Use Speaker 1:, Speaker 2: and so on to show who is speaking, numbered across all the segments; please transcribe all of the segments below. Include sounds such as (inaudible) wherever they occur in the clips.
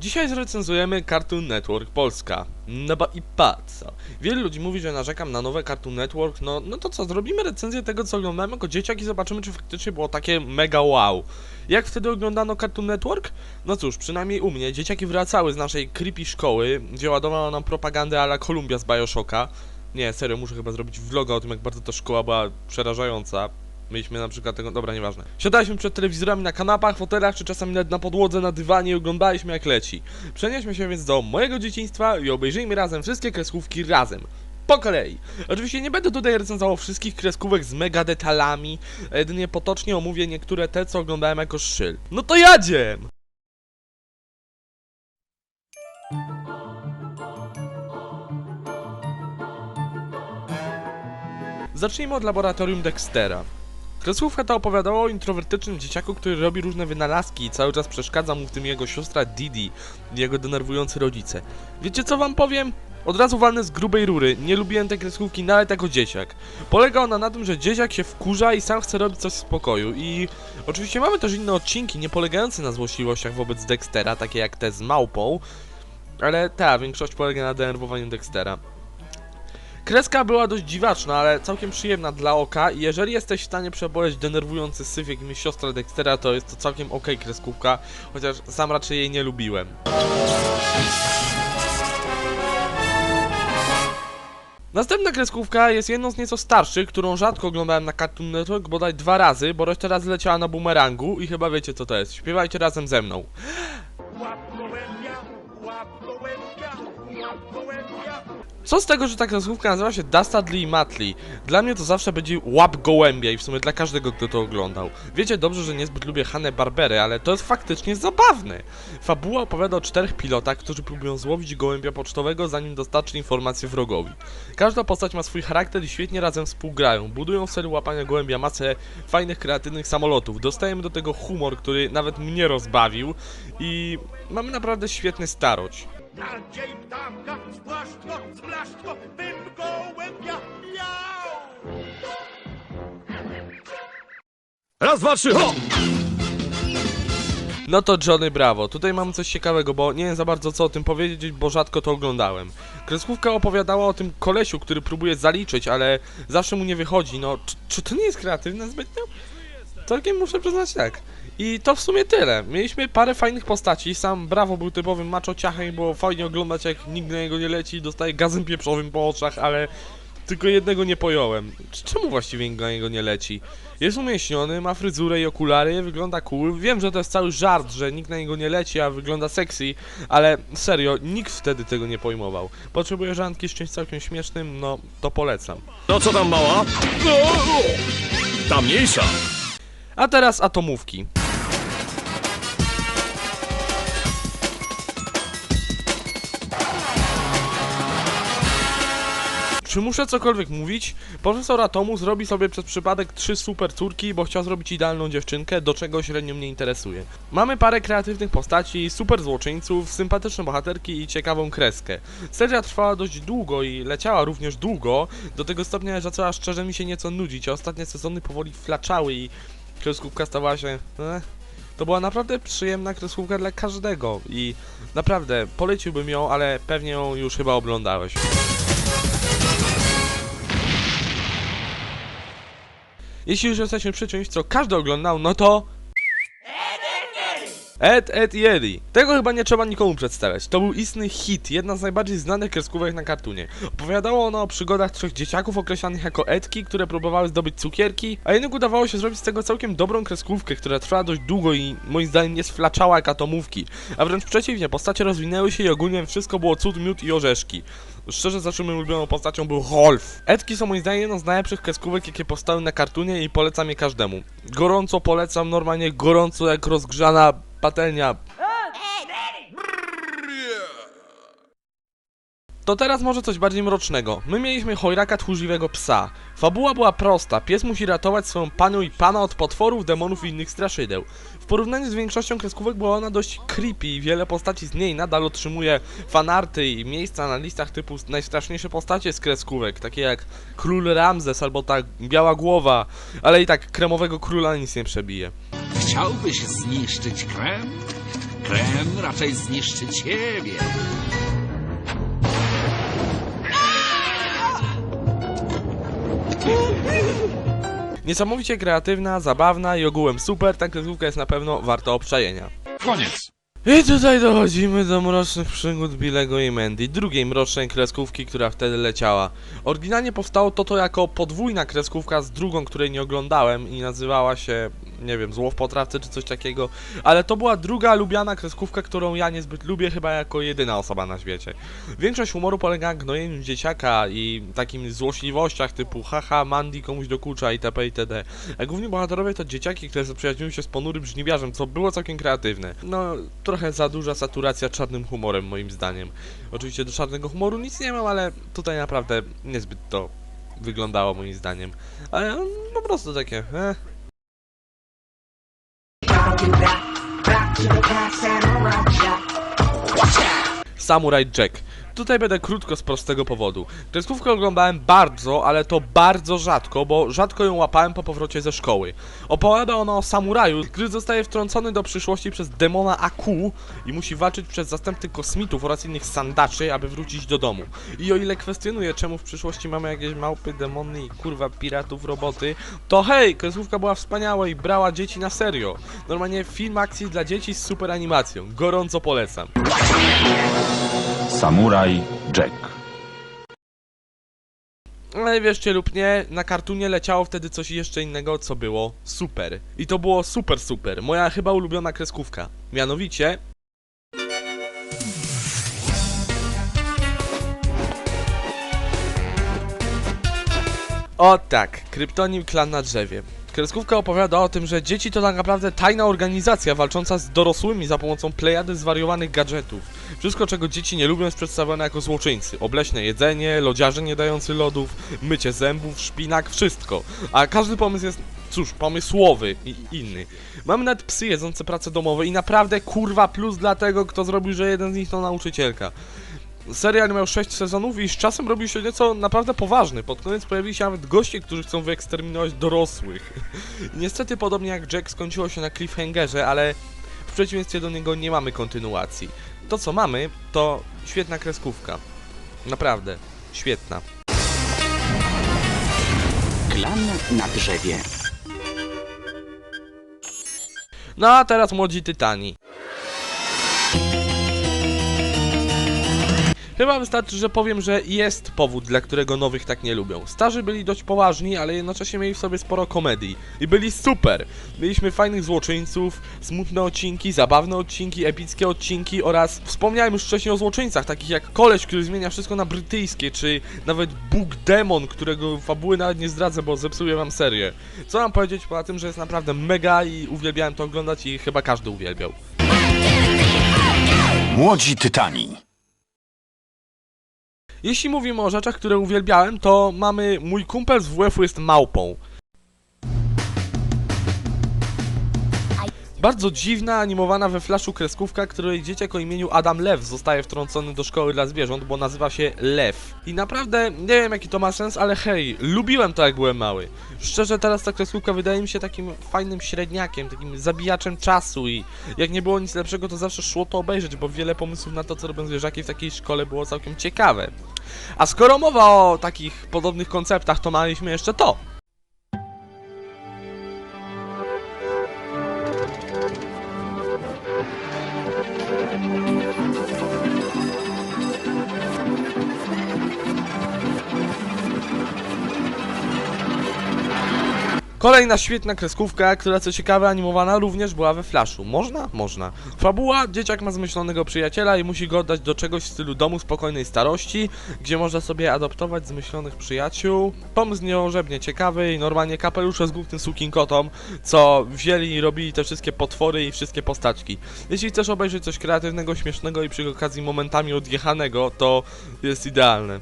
Speaker 1: Dzisiaj zrecenzujemy Cartoon Network Polska. No bo i co? Wielu ludzi mówi, że narzekam na nowe Cartoon Network, no, no to co, zrobimy recenzję tego, co oglądałem jako dzieciak i zobaczymy, czy faktycznie było takie mega wow. Jak wtedy oglądano Cartoon Network? No cóż, przynajmniej u mnie, dzieciaki wracały z naszej creepy szkoły, gdzie ładowano nam propagandę ala Columbia z Bioshocka. Nie, serio, muszę chyba zrobić vloga o tym, jak bardzo ta szkoła była przerażająca. Mieliśmy na przykład tego, dobra, nieważne. Siadaliśmy przed telewizorami na kanapach, fotelach, czy czasami nawet na podłodze, na dywanie i oglądaliśmy jak leci. Przenieśmy się więc do mojego dzieciństwa i obejrzyjmy razem wszystkie kreskówki razem. Po kolei. Oczywiście nie będę tutaj recenzował wszystkich kreskówek z mega detalami, jedynie potocznie omówię niektóre te, co oglądałem jako szczyl. No to jadziem! Zacznijmy od laboratorium Dextera. Kreskówka ta opowiadała o introwertycznym dzieciaku, który robi różne wynalazki i cały czas przeszkadza mu w tym jego siostra Didi i jego denerwujący rodzice. Wiecie co wam powiem? Od razu walnę z grubej rury, nie lubiłem tej kreskówki nawet jako dzieciak. Polega ona na tym, że dzieciak się wkurza i sam chce robić coś w spokoju i... Oczywiście mamy też inne odcinki, nie polegające na złośliwościach wobec Dextera, takie jak te z małpą, ale ta, większość polega na denerwowaniu Dextera. Kreska była dość dziwaczna, ale całkiem przyjemna dla oka i jeżeli jesteś w stanie przeboleć denerwujący syf jak mi siostra Dextera, to jest to całkiem okej kreskówka, chociaż sam raczej jej nie lubiłem. Następna kreskówka jest jedną z nieco starszych, którą rzadko oglądałem na Cartoon Network, bodaj dwa razy, bo resztę razy leciała na boomerangu i chyba wiecie co to jest. Śpiewajcie razem ze mną. Co z tego, że ta kreskówka nazywa się Dastardly Matli? Dla mnie to zawsze będzie łap gołębia i w sumie dla każdego, kto to oglądał. Wiecie dobrze, że niezbyt lubię Hannę Barbery, ale to jest faktycznie zabawne. Fabuła opowiada o czterech pilotach, którzy próbują złowić gołębia pocztowego, zanim dostarczy informacje wrogowi. Każda postać ma swój charakter i świetnie razem współgrają. Budują w celu łapania gołębia masę fajnych, kreatywnych samolotów. Dostajemy do tego humor, który nawet mnie rozbawił i mamy naprawdę świetny starość.
Speaker 2: Nardziej ptaka, spłaszczko, zblaszczko, bym gołębia miał.
Speaker 3: Raz, dwa, trzy, ho!
Speaker 1: No to Johnny Bravo. Tutaj mam coś ciekawego, bo nie wiem za bardzo co o tym powiedzieć, bo rzadko to oglądałem. Kreskówka opowiadała o tym kolesiu, który próbuje zaliczyć, ale zawsze mu nie wychodzi. No, czy, czy to nie jest kreatywne zbytnio? Całkiem muszę przyznać tak. I to w sumie tyle. Mieliśmy parę fajnych postaci. Sam Bravo był typowym macho ciachem było fajnie oglądać jak nikt na niego nie leci dostaje gazem pieprzowym po oczach, ale tylko jednego nie pojąłem. Czemu właściwie nikt na niego nie leci? Jest umieśniony, ma fryzurę i okulary, wygląda cool. Wiem, że to jest cały żart, że nikt na niego nie leci, a wygląda sexy, ale serio, nikt wtedy tego nie pojmował. Potrzebuję żanki z czymś całkiem śmiesznym, no to polecam.
Speaker 3: No co tam mała? No, Ta mniejsza.
Speaker 1: A teraz atomówki. Czy muszę cokolwiek mówić? Profesor Atomu zrobi sobie przez przypadek trzy super córki, bo chciał zrobić idealną dziewczynkę, do czego średnio mnie interesuje. Mamy parę kreatywnych postaci, super złoczyńców, sympatyczne bohaterki i ciekawą kreskę. Seria trwała dość długo i leciała również długo, do tego stopnia, że zaczęła szczerze mi się nieco nudzić, a ostatnie sezony powoli flaczały i kreskówka stała się... Eh, to była naprawdę przyjemna kreskówka dla każdego i naprawdę poleciłbym ją, ale pewnie ją już chyba oglądałeś. Jeśli już jesteśmy przy czymś, co każdy oglądał, no to... Ed, Ed i. Tego chyba nie trzeba nikomu przedstawiać. To był istny hit, jedna z najbardziej znanych kreskówek na kartunie. Opowiadało ono o przygodach trzech dzieciaków określanych jako Edki, które próbowały zdobyć cukierki, a jednak udawało się zrobić z tego całkiem dobrą kreskówkę, która trwała dość długo i moim zdaniem nie sflaczała jak atomówki. A wręcz przeciwnie, postacie rozwinęły się i ogólnie wszystko było cud, miód i orzeszki. Szczerze zawsze moją ulubioną postacią był Holf. Edki są moim zdaniem jedną z najlepszych kreskówek, jakie powstały na kartunie i polecam je każdemu. Gorąco polecam, normalnie gorąco jak rozgrzana paterniap. É, To teraz może coś bardziej mrocznego. My mieliśmy chojraka tchórzliwego psa. Fabuła była prosta. Pies musi ratować swoją panią i pana od potworów, demonów i innych straszydeł. W porównaniu z większością kreskówek była ona dość creepy i wiele postaci z niej nadal otrzymuje fanarty i miejsca na listach typu najstraszniejsze postacie z kreskówek, takie jak Król Ramzes albo ta Biała Głowa, ale i tak kremowego króla nic nie przebije.
Speaker 4: Chciałbyś zniszczyć krem? Krem raczej zniszczy ciebie.
Speaker 1: Niesamowicie kreatywna, zabawna i ogółem super, ta kreskówka jest na pewno warta obczajenia.
Speaker 4: Koniec.
Speaker 1: I tutaj dochodzimy do mrocznych przygód Billego i Mandy, drugiej mrocznej kreskówki, która wtedy leciała. Oryginalnie powstało to to jako podwójna kreskówka z drugą, której nie oglądałem i nazywała się, nie wiem, Zło w potrawce czy coś takiego, ale to była druga lubiana kreskówka, którą ja niezbyt lubię chyba jako jedyna osoba na świecie. Większość humoru polega na gnojeniu dzieciaka i takim złośliwościach typu haha, Mandy komuś dokucza itp. itd. A główni bohaterowie to dzieciaki, które zaprzyjaźniły się z ponurym żniwiarzem, co było całkiem kreatywne. No, trochę za duża saturacja czarnym humorem moim zdaniem. Oczywiście do czarnego humoru nic nie mam, ale tutaj naprawdę niezbyt to wyglądało moim zdaniem. Ale no, po prostu takie, eh. Samurai Jack. Tutaj będę krótko z prostego powodu. Kreskówkę oglądałem bardzo, ale to bardzo rzadko, bo rzadko ją łapałem po powrocie ze szkoły. Opowiada ona o samuraju, który zostaje wtrącony do przyszłości przez demona Aku i musi walczyć przez zastępnych kosmitów oraz innych sandaczy, aby wrócić do domu. I o ile kwestionuję, czemu w przyszłości mamy jakieś małpy, demony i kurwa piratów, roboty, to hej, kreskówka była wspaniała i brała dzieci na serio. Normalnie film akcji dla dzieci z super animacją. Gorąco polecam.
Speaker 5: Samuraj Jack.
Speaker 1: Ale wierzcie lub nie, na kartunie leciało wtedy coś jeszcze innego, co było super. I to było super super, moja chyba ulubiona kreskówka. Mianowicie... O tak, kryptonim klan na drzewie. Kreskówka opowiada o tym, że dzieci to tak naprawdę tajna organizacja walcząca z dorosłymi za pomocą plejady zwariowanych gadżetów. Wszystko, czego dzieci nie lubią, jest przedstawione jako złoczyńcy. Obleśne jedzenie, lodziarze nie dający lodów, mycie zębów, szpinak, wszystko. A każdy pomysł jest, cóż, pomysłowy i inny. Mamy nawet psy jedzące prace domowe i naprawdę kurwa plus dla tego, kto zrobił, że jeden z nich to nauczycielka. Serial miał 6 sezonów i z czasem robił się nieco naprawdę poważny. Pod koniec pojawili się nawet goście, którzy chcą wyeksterminować dorosłych. (laughs) Niestety, podobnie jak Jack, skończyło się na cliffhangerze, ale w przeciwieństwie do niego nie mamy kontynuacji. To co mamy, to świetna kreskówka. Naprawdę, świetna.
Speaker 6: Klan na drzewie.
Speaker 1: No a teraz młodzi tytani. Chyba wystarczy, że powiem, że jest powód, dla którego nowych tak nie lubią. Starzy byli dość poważni, ale jednocześnie mieli w sobie sporo komedii. I byli super! Mieliśmy fajnych złoczyńców, smutne odcinki, zabawne odcinki, epickie odcinki oraz wspomniałem już wcześniej o złoczyńcach, takich jak koleś, który zmienia wszystko na brytyjskie, czy nawet Bóg Demon, którego fabuły nawet nie zdradzę, bo zepsuję wam serię. Co mam powiedzieć poza tym, że jest naprawdę mega i uwielbiałem to oglądać i chyba każdy uwielbiał.
Speaker 5: Młodzi Tytani.
Speaker 1: Jeśli mówimy o rzeczach, które uwielbiałem, to mamy mój kumpel z WF-u jest małpą. Bardzo dziwna, animowana we flaszu kreskówka, której dzieciak o imieniu Adam Lew zostaje wtrącony do szkoły dla zwierząt, bo nazywa się Lew. I naprawdę nie wiem jaki to ma sens, ale hej, lubiłem to jak byłem mały. Szczerze teraz ta kreskówka wydaje mi się takim fajnym średniakiem, takim zabijaczem czasu i jak nie było nic lepszego to zawsze szło to obejrzeć, bo wiele pomysłów na to co robią zwierzaki w takiej szkole było całkiem ciekawe. A skoro mowa o takich podobnych konceptach, to mieliśmy jeszcze to. Kolejna świetna kreskówka, która co ciekawe animowana również była we Flashu. Można? Można. Fabuła, dzieciak ma zmyślonego przyjaciela i musi go oddać do czegoś w stylu domu spokojnej starości, gdzie można sobie adoptować zmyślonych przyjaciół. Pomysł nieożebnie ciekawy i normalnie kapelusze z głównym sukinkotom, co wzięli i robili te wszystkie potwory i wszystkie postaczki. Jeśli chcesz obejrzeć coś kreatywnego, śmiesznego i przy okazji momentami odjechanego, to jest idealne.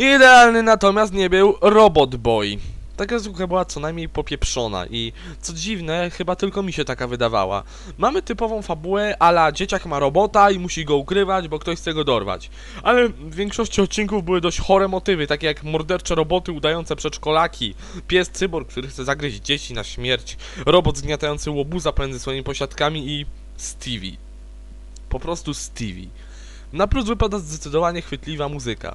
Speaker 1: Idealny natomiast nie był Robot Boy. Ta kreskówka była co najmniej popieprzona i co dziwne, chyba tylko mi się taka wydawała. Mamy typową fabułę ala dzieciak ma robota i musi go ukrywać, bo ktoś chce go dorwać. Ale w większości odcinków były dość chore motywy, takie jak mordercze roboty udające przedszkolaki, pies cyborg, który chce zagryźć dzieci na śmierć, robot zgniatający łobuza pomiędzy swoimi posiadkami i Stevie. Po prostu Stevie. Na plus wypada zdecydowanie chwytliwa muzyka.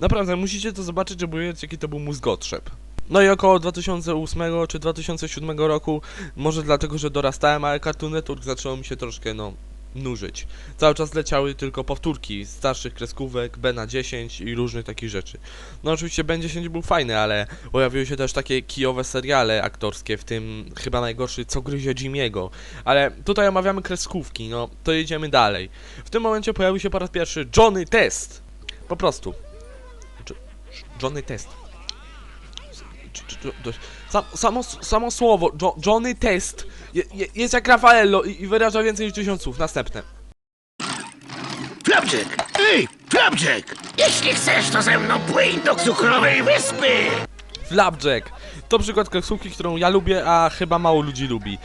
Speaker 1: Naprawdę, musicie to zobaczyć, żeby wiedzieć, jaki to był mózgotrzep. No i około 2008 czy 2007 roku, może dlatego, że dorastałem, ale Cartoon Network zaczęło mi się troszkę, no, nużyć. Cały czas leciały tylko powtórki starszych kreskówek, Bena 10 i różnych takich rzeczy. No oczywiście Ben 10 był fajny, ale pojawiły się też takie kijowe seriale aktorskie, w tym chyba najgorszy Co gryzie Jimiego. Ale tutaj omawiamy kreskówki, no to jedziemy dalej. W tym momencie pojawił się po raz pierwszy Johnny Test. Po prostu. Johnny Test. Sam, samo, samo słowo, jo, Johnny Test je, je, jest jak Raffaello i, i wyraża więcej niż tysiąc słów. Następne.
Speaker 2: Flapjack! Ej, Flapjack! Jeśli chcesz, to ze mną płyń do cukrowej wyspy!
Speaker 1: Flapjack. To przykład kreskówki, którą ja lubię, a chyba mało ludzi lubi.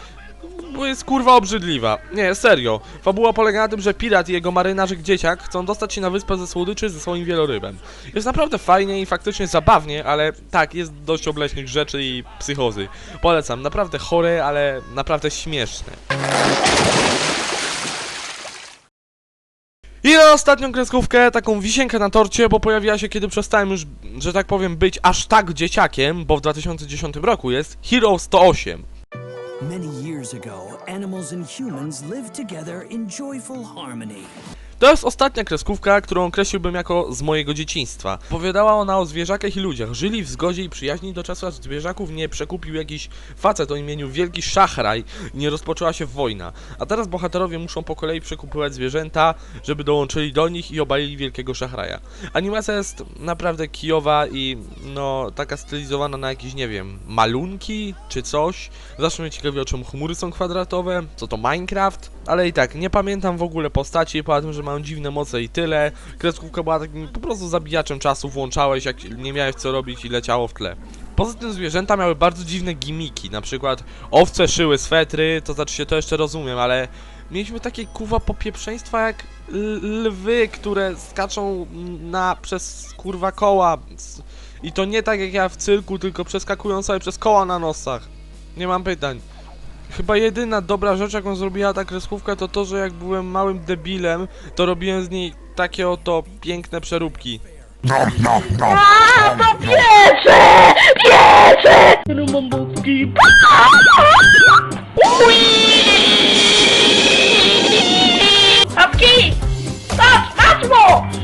Speaker 1: Bo jest kurwa obrzydliwa. Nie, serio. Fabuła polega na tym, że pirat i jego marynarzyk dzieciak chcą dostać się na wyspę ze słodyczy ze swoim wielorybem. Jest naprawdę fajnie i faktycznie zabawnie, ale tak, jest dość obleśnych rzeczy i psychozy. Polecam, naprawdę chore, ale naprawdę śmieszne. I na ostatnią kreskówkę, taką wisienkę na torcie, bo pojawiła się kiedy przestałem już, że tak powiem, być aż tak dzieciakiem, bo w 2010 roku jest Hero 108.
Speaker 7: Many years ago, animals and humans lived together in joyful harmony.
Speaker 1: To jest ostatnia kreskówka, którą określiłbym jako z mojego dzieciństwa. Opowiadała ona o zwierzakach i ludziach. Żyli w zgodzie i przyjaźni do czasu, aż zwierzaków nie przekupił jakiś facet o imieniu Wielki Szachraj nie rozpoczęła się wojna. A teraz bohaterowie muszą po kolei przekupywać zwierzęta, żeby dołączyli do nich i obalili Wielkiego Szachraja. Animacja jest naprawdę kijowa i no taka stylizowana na jakieś, nie wiem, malunki czy coś. Zawsze mnie ciekawi o czym chmury są kwadratowe, co to Minecraft, ale i tak nie pamiętam w ogóle postaci, poza tym, że mają dziwne moce i tyle. Kreskówka była takim po prostu zabijaczem czasu, włączałeś jak nie miałeś co robić i leciało w tle. Poza tym zwierzęta miały bardzo dziwne gimiki, na przykład owce szyły swetry, to znaczy się to jeszcze rozumiem, ale mieliśmy takie kuwa popieprzeństwa jak lwy, które skaczą na przez kurwa koła. I to nie tak jak ja w cyrku, tylko przeskakują sobie przez koła na nosach. Nie mam pytań. Chyba jedyna dobra rzecz, jaką zrobiła ta kreskówka, to to, że jak byłem małym debilem, to robiłem z niej takie oto piękne przeróbki.
Speaker 8: Papki! Patrz, patrz mu!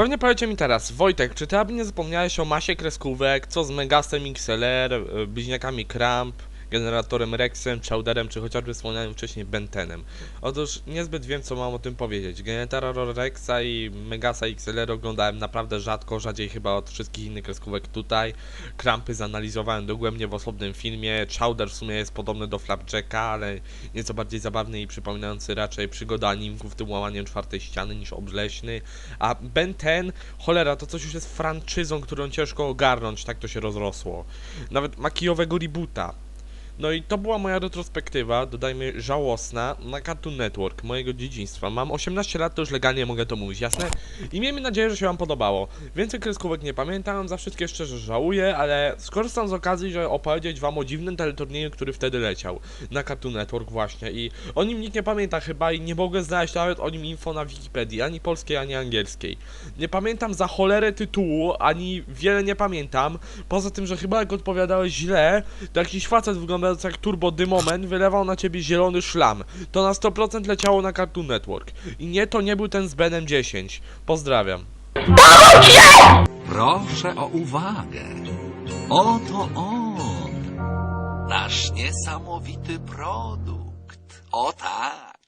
Speaker 1: Pewnie powiecie mi teraz, Wojtek, czy ty aby nie zapomniałeś o masie kreskówek, co z Megasem XLR, e, bliźniakami Kramp, generatorem Rexem, Chowderem, czy chociażby wspomnianym wcześniej Bentenem? Otóż niezbyt wiem, co mam o tym powiedzieć. Generator Rexa i Megasa XLR oglądałem naprawdę rzadko, rzadziej chyba od wszystkich innych kreskówek tutaj. Krampy zanalizowałem dogłębnie w osobnym filmie. Chowder w sumie jest podobny do Flapjacka, ale nieco bardziej zabawny i przypominający raczej przygodę animków tym łamaniem czwartej ściany niż obleśny. A Ben 10, cholera, to coś już jest franczyzą, którą ciężko ogarnąć, tak to się rozrosło. Nawet ma kijowego rebota. No i to była moja retrospektywa, dodajmy żałosna, na Cartoon Network, mojego dzieciństwa. Mam 18 lat, to już legalnie mogę to mówić, jasne? I miejmy nadzieję, że się wam podobało. Więcej kreskówek nie pamiętam, za wszystkie szczerze żałuję, ale skorzystam z okazji, że opowiedzieć wam o dziwnym teleturnieju, który wtedy leciał. Na Cartoon Network właśnie i o nim nikt nie pamięta chyba i nie mogę znaleźć nawet o nim info na Wikipedii, ani polskiej, ani angielskiej. Nie pamiętam za cholerę tytułu, ani wiele nie pamiętam, poza tym, że chyba jak odpowiadałeś źle, to jakiś facet wyglądający jak Turbo Dymomen wylewał na ciebie zielony szlam. To na 100% leciało na Cartoon Network. I nie, to nie był ten z Benem 10. Pozdrawiam.
Speaker 4: Proszę o uwagę. Oto on. Nasz niesamowity produkt. O tak.